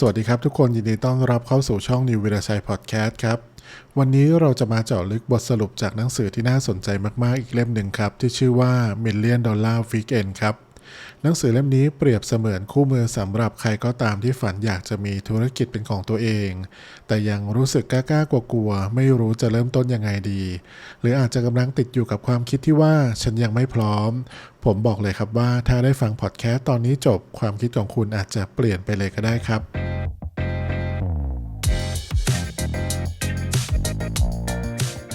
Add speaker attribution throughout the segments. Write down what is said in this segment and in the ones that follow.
Speaker 1: สวัสดีครับทุกคนยินดีต้อนรับเข้าสู่ช่อง New วิรชัยพอดแคสต์ครับ วันนี้เราจะมาเจาะลึกบทสรุปจากหนังสือที่น่าสนใจมาก ๆ อีกเล่มหนึ่งครับ ที่ชื่อว่า Million Dollar Weekend ครับ หนังสือเล่มนี้เปรียบเสมือนคู่มือสำหรับใครก็ตามที่ฝันอยากจะมีธุรกิจเป็นของตัวเอง แต่ยังรู้สึกกล้าๆกลัวๆ ไม่รู้จะเริ่มต้นยังไงดี หรืออาจจะกำลังติดอยู่กับความคิดที่ว่าฉันยังไม่พร้อม ผมบอกเลยครับว่าถ้าได้ฟังพอดแคสต์ตอนนี้จบความคิดของคุณอาจจะเปลี่ยนไปเลยก็ได้ครับ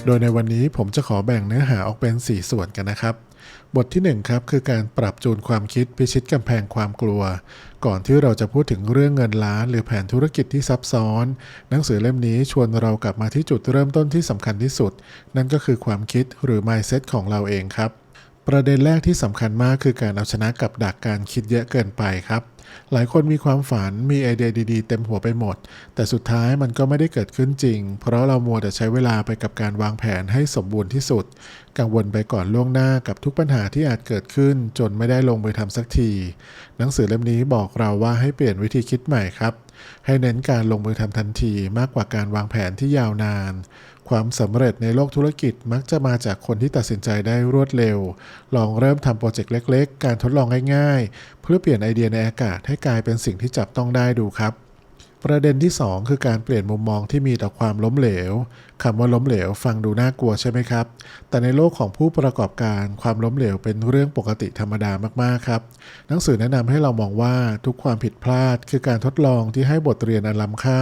Speaker 1: โดยในวันนี้ผมจะขอแบ่งเนื้อหาออกเป็น 4 ส่วนกันนะครับ บทที่ 1 ครับคือการปรับจูนความคิดพิชิตกำแพงความกลัว ก่อนที่เราจะพูดถึงเรื่องเงินล้านหรือแผนธุรกิจที่ซับซ้อน หนังสือเล่มนี้ชวนเรากลับมาที่จุดเริ่มต้นที่สำคัญที่สุด นั่นก็คือความคิดหรือ mindset ของเราเองครับ ประเด็นแรกที่สำคัญมากคือการเอาชนะกับดักการคิดเยอะเกินไปครับ หลายคนมีความฝันมีไอเดียดีๆ เต็มหัวไปหมด แต่สุดท้ายมันก็ไม่ได้เกิดขึ้นจริง เพราะเรามัวแต่ใช้เวลาไปกับการวางแผนให้สมบูรณ์ที่สุด กังวลไปก่อนล่วงหน้ากับทุกปัญหาที่อาจเกิดขึ้น จนไม่ได้ลงมือทำสักที หนังสือเล่มนี้บอกเราว่าให้เปลี่ยนวิธีคิดใหม่ครับ ให้เน้นการลงมือทำทันทีมากกว่าการวางแผนที่ยาวนาน ความสำเร็จในโลกธุรกิจมักจะมาจากคนที่ตัดสินใจได้รวดเร็ว ลองเริ่มทำโปรเจกต์เล็ก ๆ การทดลองง่ายๆ เพื่อเปลี่ยนไอเดียในอากาศให้กลายเป็นสิ่งที่จับต้องได้ดูครับ ประเด็นที่ 2 คือการเปลี่ยนมุมมองที่มีต่อความล้มเหลวคำว่าล้มเหลวฟังดูน่ากลัวใช่ไหมครับ แต่ในโลกของผู้ประกอบการความล้มเหลวเป็นเรื่องปกติธรรมดามากๆครับ หนังสือแนะนำให้เรามองว่าทุกความผิดพลาด คือการทดลองที่ให้บทเรียนอันล้ำค่า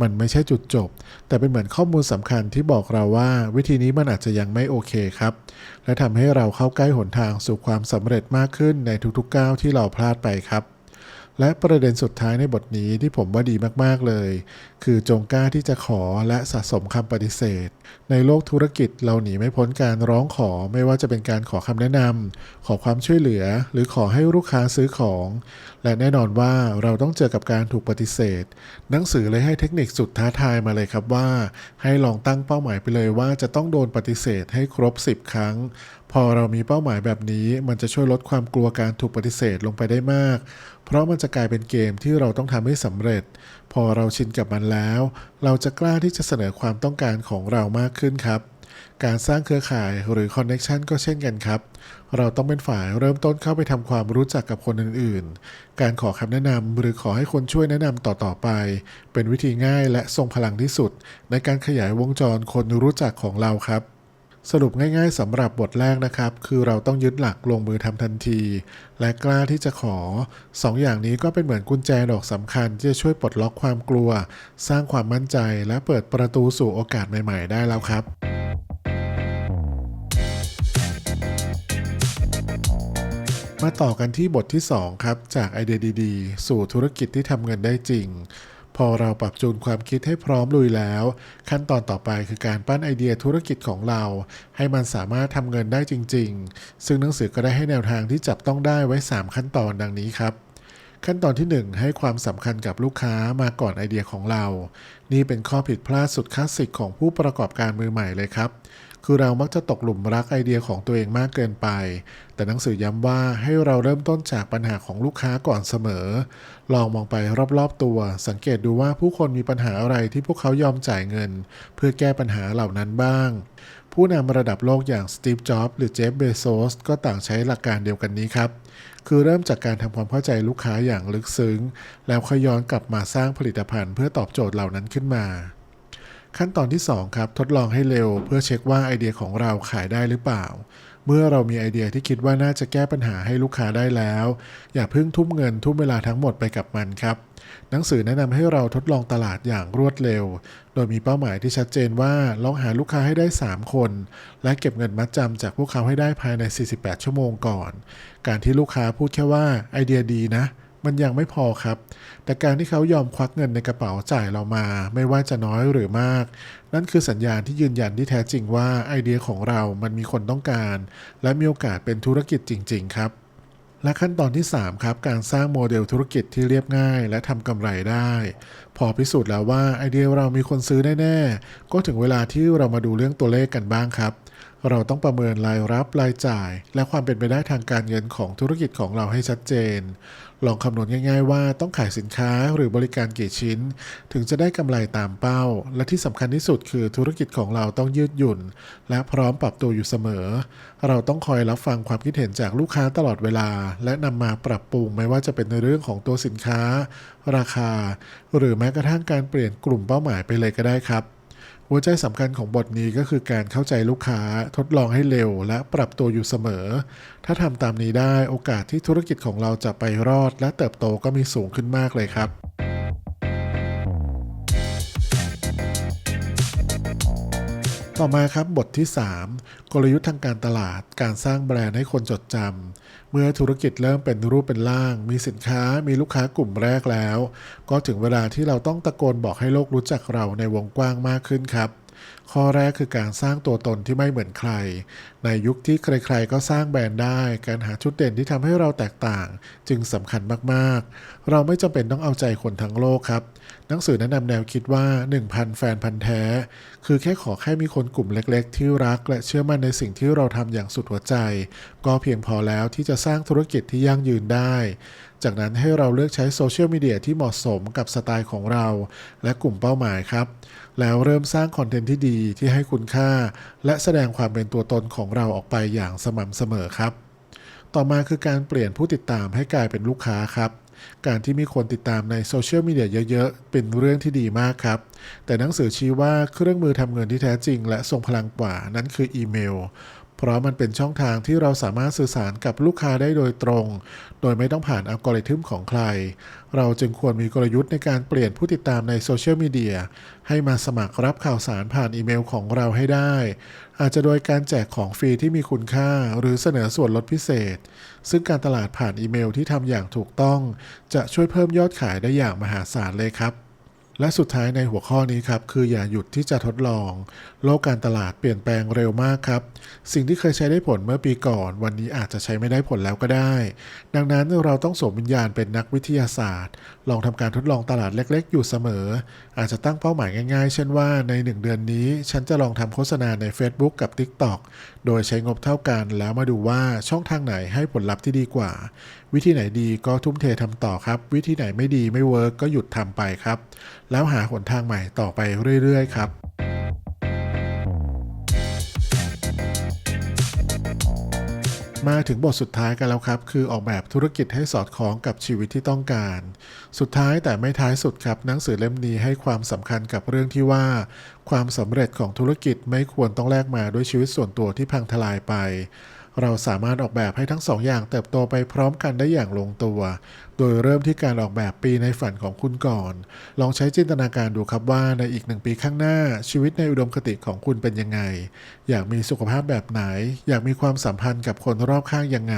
Speaker 1: มันไม่ใช่จุดจบ แต่เป็นเหมือนข้อมูลสำคัญที่บอกเราว่า วิธีนี้มันอาจจะยังไม่โอเคครับ และทำให้เราเข้าใกล้หนทางสู่ความสำเร็จมากขึ้นในทุกๆก้าวที่เราพลาดไปครับ และประเด็นสุดท้ายในบทนี้ที่ผมว่าดีมากๆเลย คือจงกล้าที่จะขอและสะสมคำปฏิเสธ ในโลกธุรกิจเราหนีไม่พ้นการร้องขอไม่ว่าจะเป็นการขอคำแนะนำขอความช่วยเหลือ หรือขอให้ลูกค้าซื้อของ และแน่นอนว่าเราต้องเจอกับการถูกปฏิเสธ หนังสือเลยให้เทคนิคสุดท้าทายมาเลยครับว่า ให้ลองตั้งเป้าหมายไปเลยว่าจะต้องโดนปฏิเสธให้ครบ 10 ครั้ง พอเรามีเป้าหมายแบบนี้ มันจะช่วยลดความกลัวการถูกปฏิเสธลงไปได้มาก เพราะมันจะกลายเป็นเกมที่เราต้องทำให้สำเร็จ พอเราชินกับมันแล้ว เราจะกล้าที่จะเสนอความต้องการของเรามากขึ้นครับการสร้างเครือข่ายหรือคอนเน็ชันก็เช่นกันครับ เราต้องเป็นฝ่ายเริ่มต้นเข้าไปทำความรู้จักกับคนอื่นๆ การขอคำแนะนำหรือขอให้คนช่วยแนะนำต่อๆไป เป็นวิธีง่ายและทรงพลังที่สุด ในการขยายวงจรคนรู้จักของเราครับ สรุปง่ายๆสำหรับบทแรกนะครับ คือเราต้องยึดหลักลงมือทำทันที และกล้าที่จะขอสองอย่างนี้ก็เป็นเหมือนกุญแจดอกสำคัญ ที่จะช่วยปลดล็อกความกลัว สร้างความมั่นใจ และเปิดประตูสู่โอกาสใหม่ๆ ได้แล้วครับมาต่อกันที่บทที่ 2 ครับ จากไอเดียดี ๆ สู่ธุรกิจที่ทำเงินได้จริง พอเราปรับจูนความคิดให้พร้อมลุยแล้ว ขั้นตอนต่อไปคือการปั้นไอเดียธุรกิจของเรา ให้มันสามารถทำเงินได้จริง ๆ ซึ่งหนังสือก็ได้ให้แนวทางที่จับต้องได้ไว้ 3 ขั้นตอนดังนี้ครับขั้นตอนที่ 1 ให้ความสำคัญกับลูกค้ามาก่อนไอเดียของเรา นี่เป็นข้อผิดพลาดสุดคลาสสิกของผู้ประกอบการมือใหม่เลยครับ คือเรามักจะตกหลุมรักไอเดียของตัวเองมากเกินไป แต่หนังสือย้ำว่าให้เราเริ่มต้นจากปัญหาของลูกค้าก่อนเสมอ ลองมองไปรอบๆตัว สังเกตดูว่าผู้คนมีปัญหาอะไรที่พวกเขายอมจ่ายเงิน เพื่อแก้ปัญหาเหล่านั้นบ้าง ผู้นำระดับโลกอย่างสตีฟ จ็อบส์หรือเจฟ เบโซส ก็ต่างใช้หลักการเดียวกันนี้ครับ คือเริ่มจากการทำความเข้าใจลูกค้าอย่างลึกซึ้ง แล้วค่อยย้อนกลับมาสร้างผลิตภัณฑ์เพื่อตอบโจทย์เหล่านั้นขึ้นมา ขั้นตอนที่ 2 ครับ ทดลองให้เร็วเพื่อเช็คว่าไอเดียของเราขายได้หรือเปล่า เมื่อเรามีไอเดียที่คิดว่าน่าจะแก้ปัญหาให้ลูกค้าได้แล้ว อย่าเพิ่งทุ่มเงินทุ่มเวลาทั้งหมดไปกับมันครับ หนังสือแนะนำให้เราทดลองตลาดอย่างรวดเร็ว โดยมีเป้าหมายที่ชัดเจนว่าลองหาลูกค้าให้ได้ 3 คน และเก็บเงินมัดจำจากพวกเขาให้ได้ภายใน 48 ชั่วโมงก่อน การที่ลูกค้าพูดแค่ว่าไอเดียดีนะ มันยังไม่พอครับ แต่การที่เขายอมควักเงินในกระเป๋าจ่ายเรามา ไม่ว่าจะน้อยหรือมาก นั่นคือสัญญาณที่ยืนยันที่แท้จริงว่าไอเดียของเรามันมีคนต้องการ และมีโอกาสเป็นธุรกิจจริง ๆ ครับ และขั้นตอนที่ 3 ครับ การสร้างโมเดลธุรกิจที่เรียบง่าย และทำกำไรได้ พอพิสูจน์แล้วว่าไอเดียเรามีคนซื้อแน่ๆก็ถึงเวลาที่เรามาดูเรื่องตัวเลขกันบ้างครับเราต้องประเมินรายรับรายจ่าย และความเป็นไปได้ทางการเงินของธุรกิจของเราให้ชัดเจน ลองคำนวณง่าย ๆ ว่าต้องขายสินค้าหรือบริการกี่ชิ้น ถึงจะได้กำไรตามเป้า และที่สำคัญที่สุดคือธุรกิจของเราต้องยืดหยุ่น และพร้อมปรับตัวอยู่เสมอ เราต้องคอยรับฟังความคิดเห็นจากลูกค้าตลอดเวลา และนำมาปรับปรุงไม่ว่าจะเป็นในเรื่องของตัวสินค้า ราคา หรือแม้กระทั่งการเปลี่ยนกลุ่มเป้าหมายไปเลยก็ได้ครับ หัวใจสำคัญของบทนี้ก็คือการเข้าใจลูกค้าทดลองให้เร็ว และปรับตัวอยู่เสมอ ถ้าทำตามนี้ได้โอกาสที่ธุรกิจของเราจะไปรอด และเติบโตก็มีสูงขึ้นมากเลยครับ ต่อมาครับบทที่ 3 กลยุทธ์ทางการตลาด การสร้างแบรนด์ให้คนจดจำเมื่อธุรกิจเริ่มเป็นรูปเป็นร่าง มีสินค้ามีลูกค้ากลุ่มแรกแล้ว ก็ถึงเวลาที่เราต้องตะโกนบอกให้โลกรู้จักเราในวงกว้างมากขึ้นครับ ข้อแรกคือการสร้างตัวตนที่ไม่เหมือนใคร ในยุคที่ใครๆก็สร้างแบรนด์ได้ การหาจุดเด่นที่ทำให้เราแตกต่าง จึงสำคัญมากๆ เราไม่จำเป็นต้องเอาใจคนทั้งโลกครับ หนังสือแนะนำแนวคิดว่า 1,000 แฟนพันธ์แท้ คือแค่ขอแค่มีคนกลุ่มเล็กๆ ที่รัก และเชื่อมั่นในสิ่งที่เราทำอย่างสุดหัวใจ ก็เพียงพอแล้วที่จะสร้างธุรกิจที่ยั่งยืนได้ จากนั้นให้เราเลือกใช้โซเชียลมีเดียที่เหมาะสมกับสไตล์ของเรา และกลุ่มเป้าหมายครับ แล้วเริ่มสร้างคอนเทนต์ที่ดีที่ให้คุณค่า และแสดงความเป็นตัวตนของเราออกไปอย่างสม่ำเสมอครับ ต่อมาคือการเปลี่ยนผู้ติดตามให้กลายเป็นลูกค้าครับ การที่มีคนติดตามในโซเชียลมีเดียเยอะๆ เป็นเรื่องที่ดีมากครับ แต่หนังสือชี้ว่าเครื่องมือทำเงินที่แท้จริง และทรงพลังกว่านั้นคืออีเมลเพราะมันเป็นช่องทางที่เราสามารถสื่อสารกับลูกค้าได้โดยตรง โดยไม่ต้องผ่านอัลกอริทึมของใคร เราจึงควรมีกลยุทธ์ในการเปลี่ยนผู้ติดตามในโซเชียลมีเดียให้มาสมัครรับข่าวสารผ่านอีเมลของเราให้ได้ อาจจะโดยการแจกของฟรีที่มีคุณค่า หรือเสนอส่วนลดพิเศษ ซึ่งการตลาดผ่านอีเมลที่ทำอย่างถูกต้อง จะช่วยเพิ่มยอดขายได้อย่างมหาศาลเลยครับ และสุดท้ายในหัวข้อนี้ครับ คืออย่าหยุดที่จะทดลอง โลกการตลาดเปลี่ยนแปลงเร็วมากครับ สิ่งที่เคยใช้ได้ผลเมื่อปีก่อน วันนี้อาจจะใช้ไม่ได้ผลแล้วก็ได้ ดังนั้นเราต้องสวมวิญญาณเป็นนักวิทยาศาสตร์ ลองทำการทดลองตลาดเล็ก ๆ อยู่เสมอ อาจจะตั้งเป้าหมายง่าย ๆ เช่นว่าใน 1 เดือนนี้ ฉันจะลองทำโฆษณาใน Facebook กับ TikTok โดยใช้งบเท่ากัน แล้วมาดูว่าช่องทางไหนให้ผลลัพธ์ที่ดีกว่า วิธีไหนดีก็ทุ่มเททำต่อครับ วิธีไหนไม่ดีไม่เวิร์กก็หยุดทำไปครับ แล้วหาหนทางใหม่ต่อไปเรื่อยๆ ครับมาถึงบทสุดท้ายกันแล้วครับ คือออกแบบธุรกิจให้สอดคล้องกับชีวิตที่ต้องการ สุดท้ายแต่ไม่ท้ายสุดครับหนังสือเล่มนี้ให้ความสำคัญกับเรื่องที่ว่า ความสำเร็จของธุรกิจไม่ควรต้องแลกมาด้วยชีวิตส่วนตัวที่พังทลายไป เราสามารถออกแบบให้ทั้งสองอย่างเติบโตไปพร้อมกันได้อย่างลงตัวโดยเริ่มที่การออกแบบปีในฝันของคุณก่อน ลองใช้จินตนาการดูครับว่าในอีกหนึ่งปีข้างหน้า ชีวิตในอุดมคติของคุณเป็นยังไง อยากมีสุขภาพแบบไหน อยากมีความสัมพันธ์กับคนรอบข้างยังไง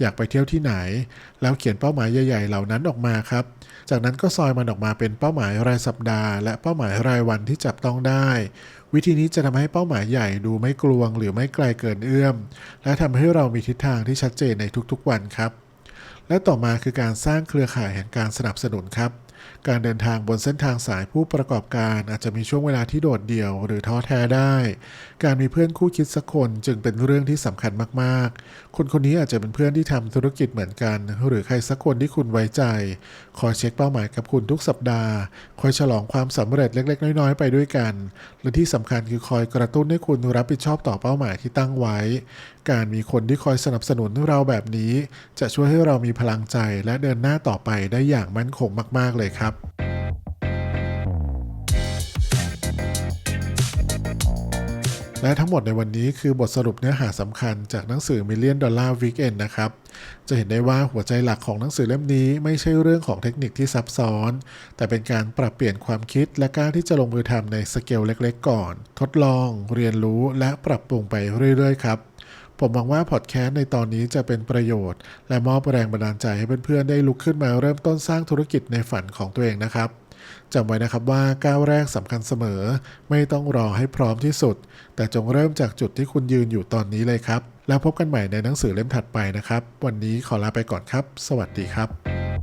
Speaker 1: อยากไปเที่ยวที่ไหน แล้วเขียนเป้าหมายใหญ่ ๆ เหล่านั้นออกมาครับ จากนั้นก็ซอยมันออกมาเป็นเป้าหมายรายสัปดาห์ และเป้าหมายรายวันที่จับต้องได้ วิธีนี้จะทำให้เป้าหมายใหญ่ดูไม่กลวง หรือไม่ไกลเกินเอื้อม และทำให้เรามีทิศทางที่ชัดเจนในทุกๆวันครับ และต่อมาคือการสร้างเครือข่ายแห่งการสนับสนุนครับ การเดินทางบนเส้นทางสายผู้ประกอบการอาจจะมีช่วงเวลาที่โดดเดี่ยวหรือท้อแท้ได้ การมีเพื่อนคู่คิดสักคนจึงเป็นเรื่องที่สำคัญมากๆ คนคนนี้อาจจะเป็นเพื่อนที่ทำธุรกิจเหมือนกัน หรือใครสักคนที่คุณไว้ใจ คอยเช็คเป้าหมายกับคุณทุกสัปดาห์ คอยฉลองความสำเร็จเล็ก ๆ น้อยๆ ไปด้วยกัน และที่สำคัญคือคอยกระตุ้นให้คุณรับผิดชอบต่อเป้าหมายที่ตั้งไว้ การมีคนที่คอยสนับสนุนเราแบบนี้ จะช่วยให้เรามีพลังใจและเดินหน้าต่อไปได้อย่างมั่นคงมาก ๆ เลยครับและทั้งหมดในวันนี้คือบทสรุปเนื้อหาสำคัญจากหนังสือ Million Dollar Weekend นะครับ จะเห็นได้ว่าหัวใจหลักของหนังสือเล่มนี้ไม่ใช่เรื่องของเทคนิคที่ซับซ้อน แต่เป็นการปรับเปลี่ยนความคิดและกล้ารที่จะลงมือทำในสเกลเล็กๆ ก่อน ทดลอง เรียนรู้และปรับปรุงไปเรื่อยๆ ครับ ผมหวังว่าพอดแคสต์ในตอนนี้จะเป็นประโยชน์ และมอบแรงบันดาลใจให้เพื่อนๆ ได้ลุกขึ้นมาเริ่มต้นสร้างธุรกิจในฝันของตัวเองนะครับจำไว้นะครับว่าก้าวแรกสำคัญเสมอ ไม่ต้องรอให้พร้อมที่สุด แต่จงเริ่มจากจุดที่คุณยืนอยู่ตอนนี้เลยครับ แล้วพบกันใหม่ในหนังสือเล่มถัดไปนะครับ วันนี้ขอลาไปก่อนครับ สวัสดีครับ